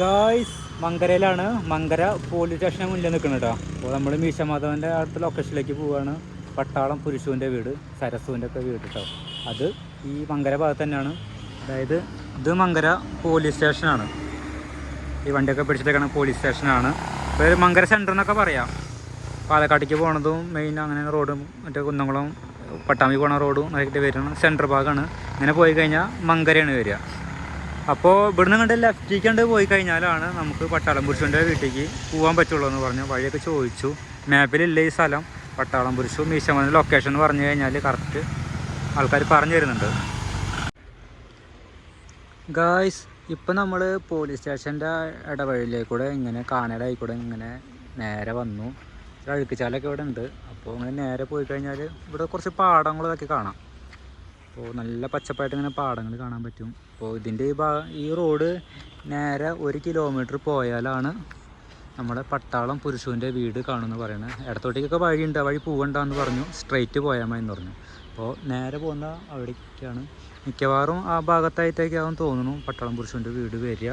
Guys മങ്കരയിലാണ്. Mankara police സ്റ്റേഷന് മുന്നിൽ നിൽക്കുന്നത് കേട്ടോ അപ്പോൾ നമ്മൾ മീശമാധവന്റെ അടുത്ത ലൊക്കേഷനിലേക്ക് പോവുകയാണ് പട്ടാളം പുരുഷുവിന്റെ വീട് സരസുവിന്റെ ഒക്കെ വീട് കേട്ടോ അത് ഈ മങ്കര ഭാഗത്ത് തന്നെയാണ്. അതായത് ഇത് മങ്കര പോലീസ് സ്റ്റേഷനാണ് ഈ വണ്ടിയൊക്കെ പിടിച്ചിട്ടേക്കണ പോലീസ് സ്റ്റേഷനാണ് ഇപ്പോൾ ഒരു മങ്കര സെന്റർ എന്നൊക്കെ പറയാം. പാലക്കാട്ടേക്ക് പോണതും മെയിൻ അങ്ങനെ റോഡും മറ്റേ കുന്നംകുളം പട്ടാമ്പി പോണ റോഡും അതൊക്കെ വരുന്ന സെന്റർ ഭാഗമാണ് ഇങ്ങനെ പോയി കഴിഞ്ഞാൽ മങ്കരയാണ് വരിക. അപ്പോൾ ഇവിടുന്ന് കണ്ട് ലെഫ്റ്റിലേക്ക് കണ്ട് പോയി കഴിഞ്ഞാലാണ് നമുക്ക് പട്ടാളം പുരുഷന്റെ വീട്ടിലേക്ക് പോകാൻ പറ്റുള്ളൂ എന്ന് പറഞ്ഞു. വഴിയൊക്കെ ചോദിച്ചു. മാപ്പിലില്ല ഈ സ്ഥലം. പട്ടാളം പുരുഷു മീശമന ലൊക്കേഷൻ എന്ന് പറഞ്ഞു കഴിഞ്ഞാൽ കറക്റ്റ് ആൾക്കാർ പറഞ്ഞു തരുന്നുണ്ട്. ഗായ്സ് ഇപ്പം നമ്മൾ പോലീസ് സ്റ്റേഷന്റെ ഇടവഴിയിലേക്കൂടെ ഇങ്ങനെ കാനഡായിക്കൂടെ ഇങ്ങനെ നേരെ വന്നു. അഴുക്കുചാലൊക്കെ ഇവിടെ ഉണ്ട് അപ്പോൾ ഇങ്ങനെ നേരെ പോയി കഴിഞ്ഞാൽ ഇവിടെ കുറച്ച് പാടങ്ങളൊക്കെ കാണാം. അപ്പോൾ നല്ല പച്ചപ്പായിട്ട് ഇങ്ങനെ പാടങ്ങൾ കാണാൻ പറ്റും. അപ്പോൾ ഇതിന്റെ ഈ ഈ റോഡ് നേരെ ഒരു കിലോമീറ്റർ പോയാലാണ് നമ്മുടെ പട്ടാളം പുരുഷുവിന്റെ വീട് കാണുമെന്ന് പറയുന്നത് ഇടത്തോട്ടേക്കൊക്കെ വഴിയുണ്ട് വഴി പോകണ്ടെന്ന് പറഞ്ഞു സ്ട്രെയിറ്റ് പോയാൽ മതി എന്ന് പറഞ്ഞു. അപ്പോൾ നേരെ പോകുന്ന അവിടേക്കാണ്. മിക്കവാറും ആ ഭാഗത്തായിട്ടേക്കാവും തോന്നുന്നു പട്ടാളം പുരുഷന്റെ വീട് വരിക.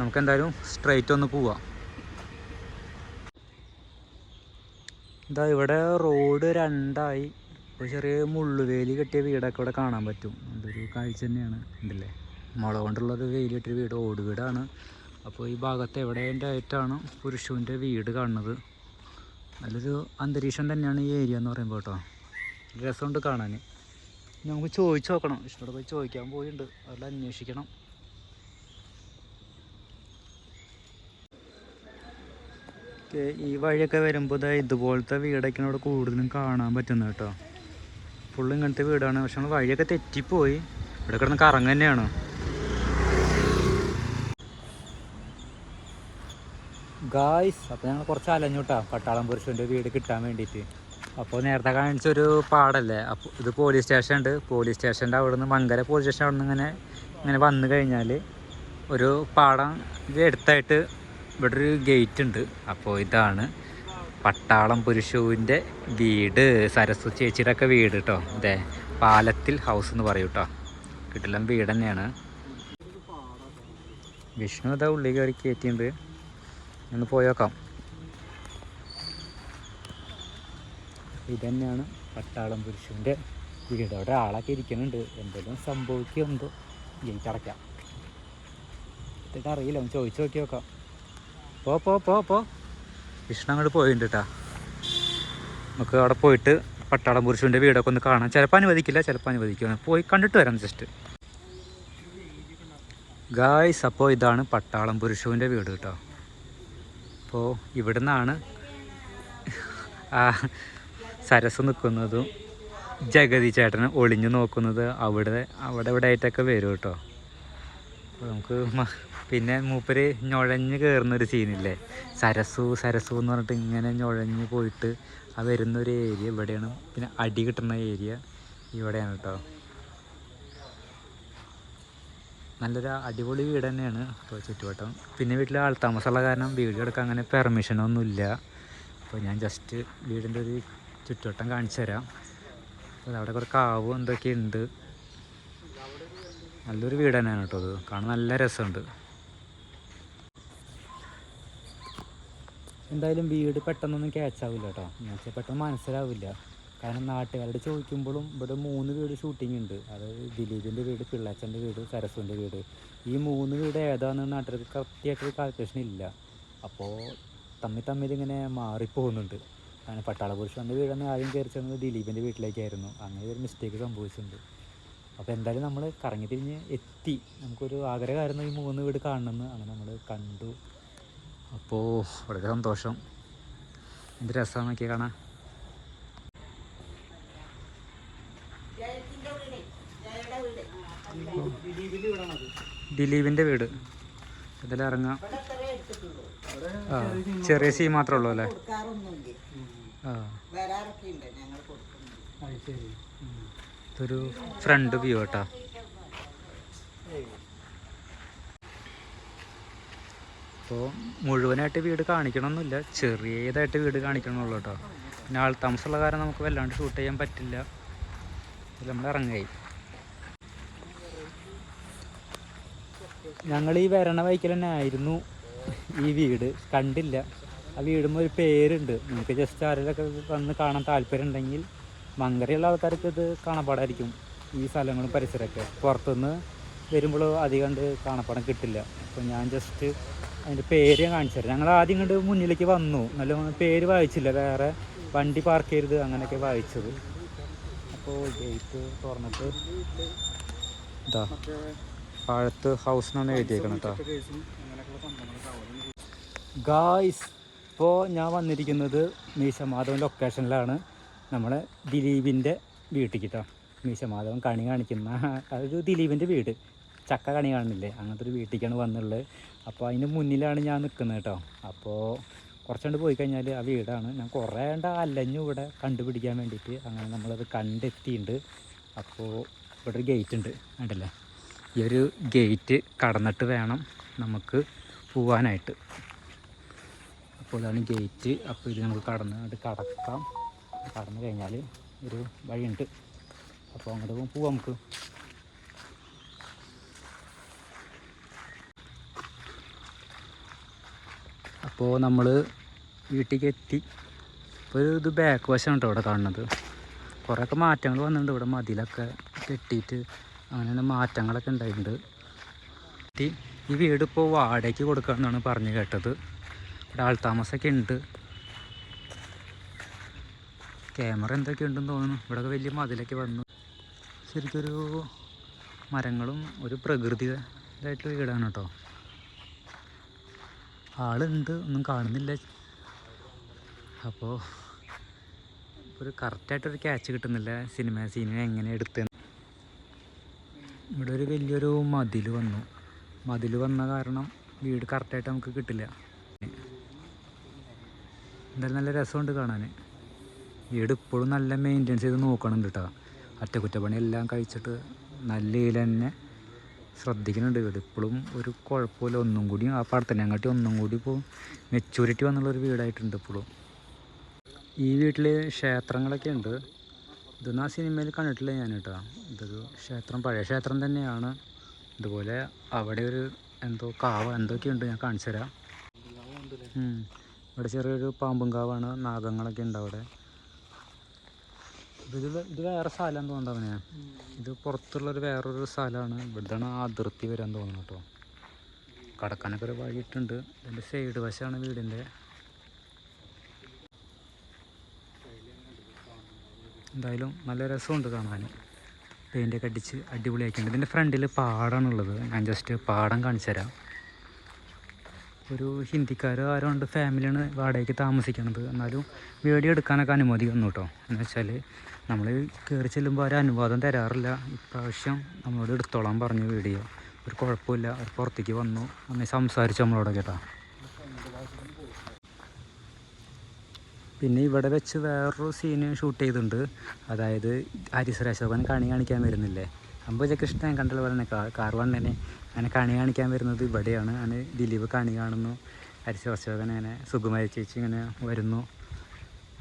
നമുക്ക് എന്തായാലും സ്ട്രെയിറ്റ് ഒന്ന് പോവാം. ഇതാ ഇവിടെ റോഡ് രണ്ടായി. ഇപ്പോൾ ചെറിയ മുള്ളുവേലി കെട്ടിയ വീടൊക്കെ ഇവിടെ കാണാൻ പറ്റും. അതൊരു കാഴ്ച തന്നെയാണ്. ഉണ്ടല്ലേ മുള കൊണ്ടുള്ളൊരു വേലി കെട്ടിയ വീട് ഓട് വീടാണ് അപ്പോൾ ഈ ഭാഗത്ത് എവിടെന്റെ ആയിട്ടാണ് പുരുഷന്റെ വീട് കാണുന്നത്? നല്ലൊരു അന്തരീക്ഷം തന്നെയാണ് ഈ ഏരിയ എന്ന് പറയുമ്പോൾ കേട്ടോ. രസമുണ്ട് കാണാൻ. നമുക്ക് ചോദിച്ചു നോക്കണം. ഇഷ്ടത്തോടെ പോയി ചോദിക്കാൻ പോയിട്ടുണ്ട്. അവരുടെ അന്വേഷിക്കണം. ഈ വഴിയൊക്കെ വരുമ്പോൾ ഇതുപോലത്തെ വീടൊക്കെയാണ് ഇവിടെ കൂടുതലും കാണാൻ പറ്റുന്നത് കേട്ടോ. ഫുള്ള് ഇങ്ങനത്തെ വീടാണ്. പക്ഷെ നമ്മൾ വഴിയൊക്കെ തെറ്റിപ്പോയി. ഇവിടെ കിടന്ന് കറങ്ങ് തന്നെയാണ്. ഗായ്സ് അപ്പോൾ ഞങ്ങൾ കുറച്ച് അലഞ്ഞുട്ടാ പട്ടാളം പുരുഷന്റെ വീട് കിട്ടാൻ വേണ്ടിയിട്ട് അപ്പോൾ നേരത്തെ കാണിച്ചൊരു പാടല്ലേ? അപ്പോൾ ഇത് പോലീസ് സ്റ്റേഷൻ ഉണ്ട്. പോലീസ് സ്റ്റേഷന്റെ അവിടെ നിന്ന് മങ്കര പോലീസ് സ്റ്റേഷൻ അവിടെ നിന്ന് ഇങ്ങനെ ഇങ്ങനെ വന്നു കഴിഞ്ഞാൽ ഒരു പാടം ഇത് അടുത്തായിട്ട് ഇവിടെ ഒരു ഗേറ്റ് ഉണ്ട്. അപ്പോൾ ഇതാണ് പട്ടാളം പുരുഷുവിന്റെ വീട് സരസ്വ ചേച്ചിയുടെ ഒക്കെ വീട് കേട്ടോ അതെ പാലത്തിൽ ഹൗസ് എന്ന് പറയും കേട്ടോ കിട്ടിലും വീട് തന്നെയാണ്. വിഷ്ണു അതാ ഉള്ളിൽ കയറി കയറ്റിയിട്ടുണ്ട് ഒന്ന് പോയേക്കാം ഇതന്നെയാണ് തന്നെയാണ് പട്ടാളം പുരുഷന്റെ വീട്. അവിടെ ആളൊക്കെ ഇരിക്കുന്നുണ്ട്. എന്തെങ്കിലും സംഭവിക്കുന്നുണ്ടോ ഗേറ്റ് അടയ്ക്കാം. ഇതൊക്കെ അറിയില്ല. ഒന്ന് ചോദിച്ചു നോക്കി നോക്കാം. പോ പോ പോ പോ. കൃഷ്ണ അങ്ങോട്ട് പോയിട്ടുണ്ട് കേട്ടാ നമുക്ക് അവിടെ പോയിട്ട് പട്ടാളം പുരുഷന്റെ വീടൊക്കെ ഒന്ന് കാണാം. ചിലപ്പോൾ അനുവദിക്കില്ല ചിലപ്പോൾ അനുവദിക്കും പോയി കണ്ടിട്ട് വരാം ജസ്റ്റ്. ഗായ്സ് അപ്പോൾ ഇതാണ് പട്ടാളം പുരുഷുവിന്റെ വീട് കേട്ടോ അപ്പോൾ ഇവിടുന്നാണ് ആ സരസ് നിൽക്കുന്നതും ജഗതി ചേട്ടന് ഒളിഞ്ഞു നോക്കുന്നത് അവിടെ അവിടെ ഇവിടെ ആയിട്ടൊക്കെ വരും കേട്ടോ നമുക്ക് പിന്നെ മൂപ്പര് ഞൊഴഞ്ഞ് കയറുന്നൊരു സീനില്ലേ? സരസു സരസു എന്ന് പറഞ്ഞിട്ട് ഇങ്ങനെ ഞൊഴഞ്ഞ് പോയിട്ട് ആ വരുന്നൊരു ഏരിയ ഇവിടെയാണ്. പിന്നെ അടി കിട്ടുന്ന ഏരിയ ഇവിടെയാണ് കേട്ടോ നല്ലൊരു അടിപൊളി വീട് തന്നെയാണ് അപ്പോൾ ചുറ്റുവട്ടം. പിന്നെ വീട്ടിൽ ആൾ താമസമുള്ള കാരണം വീഡിയോ എടുക്കാൻ അങ്ങനെ പെർമിഷനൊന്നുമില്ല. അപ്പോൾ ഞാൻ ജസ്റ്റ് വീടിന്റെ ഒരു ചുറ്റുവട്ടം കാണിച്ചു തരാം. അപ്പോൾ അവിടെ കുറേ കാവും എന്തൊക്കെയുണ്ട്. നല്ലൊരു വീട് തന്നെയാണ് കേട്ടോ അത്. കാണാൻ നല്ല രസമുണ്ട്. എന്തായാലും വീട് പെട്ടെന്നൊന്നും ക്യാച്ച് ആവില്ല കേട്ടോ എന്ന് വെച്ചാൽ പെട്ടെന്ന് മനസ്സിലാവില്ല. കാരണം നാട്ടുകാരോട് ചോദിക്കുമ്പോഴും ഇവിടെ മൂന്ന് വീട് ഷൂട്ടിംഗ് ഉണ്ട്. അത് ദിലീപിന്റെ വീട് പിള്ളാച്ചന്റെ വീട് സരസുവിന്റെ വീട്. ഈ മൂന്ന് വീട് ഏതാണെന്ന് നാട്ടുകാർക്ക് കറക്റ്റായിട്ടൊരു കാൽക്കുലേഷൻ ഇല്ല. അപ്പോൾ തമ്മിൽ തമ്മിൽ ഇങ്ങനെ മാറിപ്പോകുന്നുണ്ട്. കാരണം പട്ടാളപുരുഷന്റെ വീടെന്ന് ആദ്യം കയറി ചെന്നത് ദിലീപിന്റെ വീട്ടിലേക്കായിരുന്നു. അങ്ങനെ ഒരു മിസ്റ്റേക്ക് സംഭവിച്ചിട്ടുണ്ട്. അപ്പോൾ എന്തായാലും നമ്മൾ കറങ്ങി തിരിഞ്ഞ് എത്തി. നമുക്കൊരു ആഗ്രഹമായിരുന്നു ഈ മൂന്ന് വീട് കാണണമെന്ന് അങ്ങനെ നമ്മൾ കണ്ടു. അപ്പോൾ വളരെ സന്തോഷം. എന്ത് രസമാണ് നോക്കിയാൽ കാണാൻ. ദിലീപിന്റെ വീട്. ഇതിലിറങ്ങാം ആ ചെറിയ സീ മാത്രമേ ഉള്ളൂ അല്ലേ? ആ. ഇതൊരു ഫ്രണ്ട് വ്യൂ കേട്ടോ. അപ്പോൾ മുഴുവനായിട്ട് വീട് കാണിക്കണമെന്നില്ല ചെറിയതായിട്ട് വീട് കാണിക്കണമുള്ളൂ കേട്ടോ പിന്നെ ആൾ താമസമുള്ള കാരണം നമുക്ക് വല്ലാണ്ട് ഷൂട്ട് ചെയ്യാൻ പറ്റില്ല. നമ്മൾ ഇറങ്ങായി ഞങ്ങൾ ഈ വരണ വൈക്കൽ തന്നെ ആയിരുന്നു ഈ വീട്. കണ്ടില്ല. ആ വീടുമ്പോൾ ഒരു പേരുണ്ട്. നിങ്ങൾക്ക് ജസ്റ്റ് ആരെങ്കിലൊക്കെ വന്ന് കാണാൻ താല്പര്യം ഉണ്ടെങ്കിൽ മങ്കരയുള്ള ആൾക്കാർക്ക് ഇത് കാണപ്പാടായിരിക്കും ഈ സ്ഥലങ്ങളും പരിസരമൊക്കെ. പുറത്തുനിന്ന് വരുമ്പോൾ അധികം കണ്ട് കാണപ്പാടം കിട്ടില്ല. അപ്പോൾ ഞാൻ ജസ്റ്റ് അതിന്റെ പേര് ഞാൻ കാണിച്ചു തരാം. ഞങ്ങൾ ആദ്യം ഇങ്ങോട്ട് മുന്നിലേക്ക് വന്നു. നല്ല പേര് വായിച്ചില്ല. വേറെ വണ്ടി പാർക്ക് ചെയ്യരുത് അങ്ങനെയൊക്കെ വായിച്ചത്. അപ്പോൾ ഗേറ്റ് തുറന്നിട്ട് ഇതാ പാഴത്ത് ഹൗസ് എന്നാണ് എഴുതിയേക്കണം ഗായ്സ് ഇപ്പോൾ ഞാൻ വന്നിരിക്കുന്നത് മീശമാധവൻ ലൊക്കേഷനിലാണ് നമ്മളെ ദിലീപിന്റെ വീട്ടിലേക്ക് കേട്ടോ മീശമാധവൻ കണി കാണിക്കുന്ന അതൊരു ദിലീപിന്റെ വീട്. ചക്ക കണി കാണുന്നില്ലേ? അങ്ങനത്തെ ഒരു വീട്ടിലേക്കാണ് വന്നുള്ളത് അപ്പോൾ അതിന് മുന്നിലാണ് ഞാൻ നിൽക്കുന്നത് കേട്ടോ. അപ്പോൾ കുറച്ചുകൊണ്ട് പോയി കഴിഞ്ഞാൽ ആ വീടാണ്. ഞാൻ കുറേ ഉണ്ട് അലഞ്ഞു ഇവിടെ കണ്ടുപിടിക്കാൻ വേണ്ടിയിട്ട് അങ്ങനെ നമ്മളത് കണ്ടെത്തിയിട്ടുണ്ട് അപ്പോൾ ഇവിടെ ഒരു ഗേറ്റ് ഉണ്ട് കണ്ടല്ലേ? ഈ ഒരു ഗേറ്റ് കടന്നിട്ട് വേണം നമുക്ക് പോവാനായിട്ട്. അപ്പോൾ ഇതാണ് ഗേറ്റ് അപ്പോൾ ഇത് നമുക്ക് കടന്ന് അങ്ങോട്ട് കടക്കാം. കടന്നു കഴിഞ്ഞാൽ ഒരു വഴിയുണ്ട്. അപ്പോൾ അങ്ങോട്ട് പോവാം നമുക്ക്. അപ്പോൾ നമ്മൾ വീട്ടിലേക്ക് എത്തി ഇപ്പോൾ ഇത് ബാക്ക് വശമാണ് കേട്ടോ ഇവിടെ കാണുന്നത്. കുറേയൊക്കെ മാറ്റങ്ങൾ വന്നിട്ടുണ്ട്. ഇവിടെ മതിലൊക്കെ കെട്ടിയിട്ട് അങ്ങനെ മാറ്റങ്ങളൊക്കെ ഉണ്ടായിട്ടുണ്ട്. ഈ- വീട് ഇപ്പോൾ വാടകയ്ക്ക് കൊടുക്കാമെന്നാണ് പറഞ്ഞു കേട്ടത്. ഇവിടെ ആൾതാമസമൊക്കെ ഉണ്ട്. ക്യാമറ എന്തൊക്കെ ഉണ്ടെന്ന് തോന്നുന്നു. ഇവിടെ വലിയ മതിലൊക്കെ വന്നു. ശരിക്കൊരു മരങ്ങളും ഒരു പ്രകൃതിയായിട്ടുള്ള വീടാണ് കേട്ടോ. ആളുണ്ട് ഒന്നും കാണുന്നില്ല. അപ്പോൾ ഒരു കറക്റ്റായിട്ടൊരു ക്യാച്ച് കിട്ടുന്നില്ല സിനിമ സീനിനെ എങ്ങനെ എടുത്ത് ഇവിടെ ഒരു വലിയൊരു മതിൽ വന്നു. മതിൽ വന്ന കാരണം വീട് കറക്റ്റായിട്ട് നമുക്ക് കിട്ടില്ല. എന്തായാലും നല്ല രസമുണ്ട് കാണാൻ വീട് ഇപ്പോഴും നല്ല മെയിന്റെനൻസ് ചെയ്ത് നോക്കണം കേട്ടോ അറ്റകുറ്റപ്പണി എല്ലാം കഴിച്ചിട്ട് നല്ല ഇതിൽ തന്നെ ശ്രദ്ധിക്കുന്നുണ്ട്. വീട് ഇപ്പോഴും ഒരു കുഴപ്പമില്ല. ഒന്നും കൂടി ആ പടത്തന്നെ അങ്ങോട്ട് ഒന്നും കൂടി ഇപ്പോൾ മെച്യൂരിറ്റി വന്നുള്ളൊരു വീടായിട്ടുണ്ട് ഇപ്പോഴും. ഈ വീട്ടിൽ ക്ഷേത്രങ്ങളൊക്കെ ഉണ്ട്. ഇതൊന്നും ആ സിനിമയിൽ കണ്ടിട്ടില്ല ഞാൻ കേട്ടോ. ഇതൊരു ക്ഷേത്രം പഴയ ക്ഷേത്രം തന്നെയാണ്. ഇതുപോലെ അവിടെ ഒരു എന്തോ കാവ് എന്തൊക്കെയുണ്ട് ഞാൻ കാണിച്ചു തരാം. ഇവിടെ ചെറിയൊരു പാമ്പും കാവാണ്. നാഗങ്ങളൊക്കെ ഉണ്ട് അവിടെ. ഇത് ഇത് വേറെ സ്ഥലം തോന്നുന്നവനെ ഇത് പുറത്തുള്ള ഒരു വേറൊരു സ്ഥലമാണ്. ഇവിടുന്ന് അതിർത്തി വരാൻ തോന്നുന്നു കേട്ടോ. കടക്കാനൊക്കെ ഒരു വഴിയിട്ടുണ്ട്. ഇതിന്റെ സൈഡ് വശമാണ് വീടിന്റെ എന്തായാലും നല്ല രസമുണ്ട് കാണാൻ. പെയിന്റൊക്കെ അടിച്ച് അടിപൊളിയാക്കിയിട്ടുണ്ട്. ഇതിന്റെ ഫ്രണ്ടിൽ പാടാണുള്ളത്. ഞാൻ ജസ്റ്റ് പാടം കാണിച്ചു തരാം ഒരു ഹിന്ദിക്കാരോ ആരോ ഉണ്ട് ഫാമിലിയാണ് വാടകയ്ക്ക് താമസിക്കണത് എന്നാലും വീഡിയോ എടുക്കാനൊക്കെ അനുമതി വന്നു കേട്ടോ എന്ന് വെച്ചാൽ നമ്മൾ കയറി ചെല്ലുമ്പോൾ ഒരു അനുവാദം തരാറില്ല. ഇപ്രാവശ്യം നമ്മളോട് എടുത്തോളാൻ പറഞ്ഞു വീഡിയോ. ഒരു കുഴപ്പമില്ല. അവർ പുറത്തേക്ക് വന്നു. അന്നേ സംസാരിച്ചു നമ്മളോട് കേട്ടോ പിന്നെ ഇവിടെ വെച്ച് വേറൊരു സീന് ഷൂട്ട് ചെയ്തിട്ടുണ്ട്. അതായത് അശോകൻ കണി കാണിക്കാൻ വരുന്നില്ലേ? അമ്പുജ കൃഷ്ണൻ കണ്ടുള്ള പോലെ തന്നെ കാ- കാർ വണ്ണനെ അങ്ങനെ കണി കാണിക്കാൻ വരുന്നത് ഇവിടെയാണ്. അങ്ങനെ ദിലീപ് കണി കാണുന്നു. അശോകൻ അങ്ങനെ സുകുമാരി ചേച്ചി ഇങ്ങനെ വരുന്നു.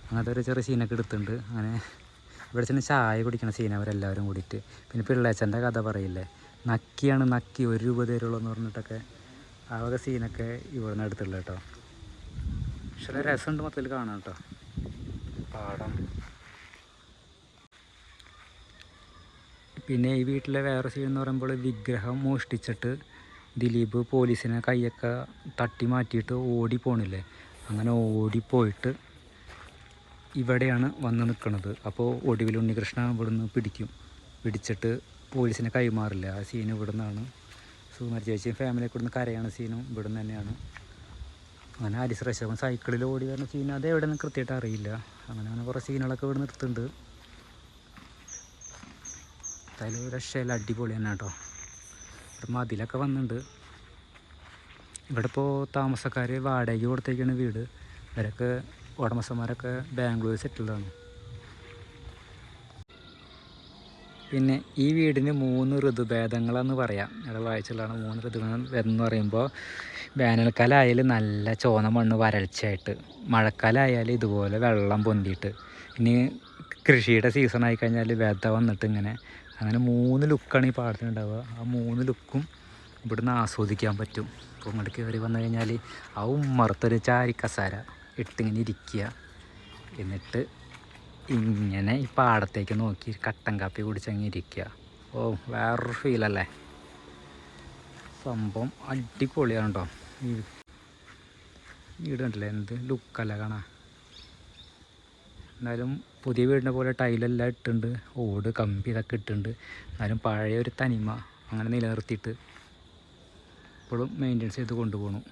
അങ്ങനത്തെ ഒരു ചെറിയ സീനൊക്കെ എടുത്തിട്ടുണ്ട്. അങ്ങനെ ഇവിടെ ചെന്ന് ചായ കുടിക്കണ സീൻ അവരെല്ലാവരും കൂടിയിട്ട്. പിന്നെ പിള്ളേച്ചന്റെ കഥ പറയില്ലേ? നക്കിയാണ് നക്കി ഒരു രൂപ തരുള്ളൂ എന്ന് പറഞ്ഞിട്ടൊക്കെ ആ വക സീനൊക്കെ ഇവിടെ നിന്ന് എടുത്തുള്ളൂ കേട്ടോ പക്ഷെ രസമുണ്ട് മൊത്തത്തിൽ കാണാം കേട്ടോ പാടം. പിന്നെ ഈ വീട്ടിലെ വേറെ സീൻ എന്ന് പറയുമ്പോൾ വിഗ്രഹം മോഷ്ടിച്ചിട്ട് ദിലീപ് പോലീസിനെ കൈയൊക്കെ തട്ടി മാറ്റിയിട്ട് ഓടി പോണില്ലേ? അങ്ങനെ ഓടിപ്പോയിട്ട് ഇവിടെയാണ് വന്ന് നിൽക്കുന്നത് അപ്പോൾ ഒടുവിൽ ഉണ്ണികൃഷ്ണ ഇവിടുന്ന് പിടിക്കും. പിടിച്ചിട്ട് പോലീസിനെ കൈമാറില്ല. ആ സീൻ ഇവിടെ നിന്നാണ് സുകുമാരി ചേച്ചിയും ഫാമിലിയൊക്കെ ഇവിടുന്ന് കരയാണ് സീനും ഇവിടുന്ന് തന്നെയാണ്. അങ്ങനെ ഹരിസ് സൈക്കിളിൽ ഓടി വരുന്ന സീൻ അത് എവിടെ നിന്ന് കൃത്യമായിട്ട് അറിയില്ല. അങ്ങനെ അങ്ങനെ കുറേ സീനുകളൊക്കെ ഇവിടെ നിർത്തുന്നുണ്ട് എന്തായാലും രക്ഷയില്ല അടിപൊളി തന്നെ കേട്ടോ. ഇവിടെ മതിലൊക്കെ വന്നിട്ടുണ്ട്. ഇവിടെ ഇപ്പോൾ താമസക്കാർ വാടകയ്ക്ക് കൊടുത്തേക്കാണ് വീട്. ഇവരൊക്കെ ഉടമസ്ഥന്മാരൊക്കെ ബാംഗ്ലൂർ സെറ്റിൽഡാണ് പിന്നെ ഈ വീടിന് മൂന്ന് ഋതുഭേദങ്ങളെന്ന് പറയാം. ഇവിടെ വായിച്ചുള്ളതാണ് മൂന്ന് ഋതുഭേദം എന്ന് പറയുമ്പോൾ വേനൽക്കാലമായാൽ നല്ല ചോന്ന മണ്ണ് വരൾച്ചയായിട്ട് മഴക്കാലമായാൽ ഇതുപോലെ വെള്ളം പൊന്തിയിട്ട് ഇനി കൃഷിയുടെ സീസൺ ആയിക്കഴിഞ്ഞാൽ വെത വന്നിട്ട് ഇങ്ങനെ അങ്ങനെ മൂന്ന് ലുക്കാണ് ഈ പാടത്തിനുണ്ടാവുക. ആ മൂന്ന് ലുക്കും ഇവിടുന്ന് ആസ്വദിക്കാൻ പറ്റും. അപ്പോൾ ഇങ്ങോട്ട് കയറി വന്നു കഴിഞ്ഞാൽ ആ ഉമ്മറത്തൊരു ചാരി കസാര ഇട്ടിങ്ങനെ ഇരിക്കുക. എന്നിട്ട് ഇങ്ങനെ ഈ പാടത്തേക്ക് നോക്കി കട്ടൻ കാപ്പി കുടിച്ചങ്ങ് ഇരിക്കുക. ഓ വേറൊരു ഫീലല്ലേ സംഭവം അടിപൊളിയാണ് കേട്ടോ. ഈ വീട് കണ്ടില്ലേ? എന്ത് ലുക്കല്ല കാണാൻ എന്നാലും പുതിയ വീടിനെ പോലെ ടൈലെല്ലാം ഇട്ടുണ്ട് ഓട് കമ്പി ഇതൊക്കെ ഇട്ടുണ്ട് എന്നാലും പഴയ ഒരു തനിമ അങ്ങനെ നിലനിർത്തിയിട്ട് ഇപ്പോഴും മെയിന്റെനൻസ് ചെയ്ത് കൊണ്ടുപോകണം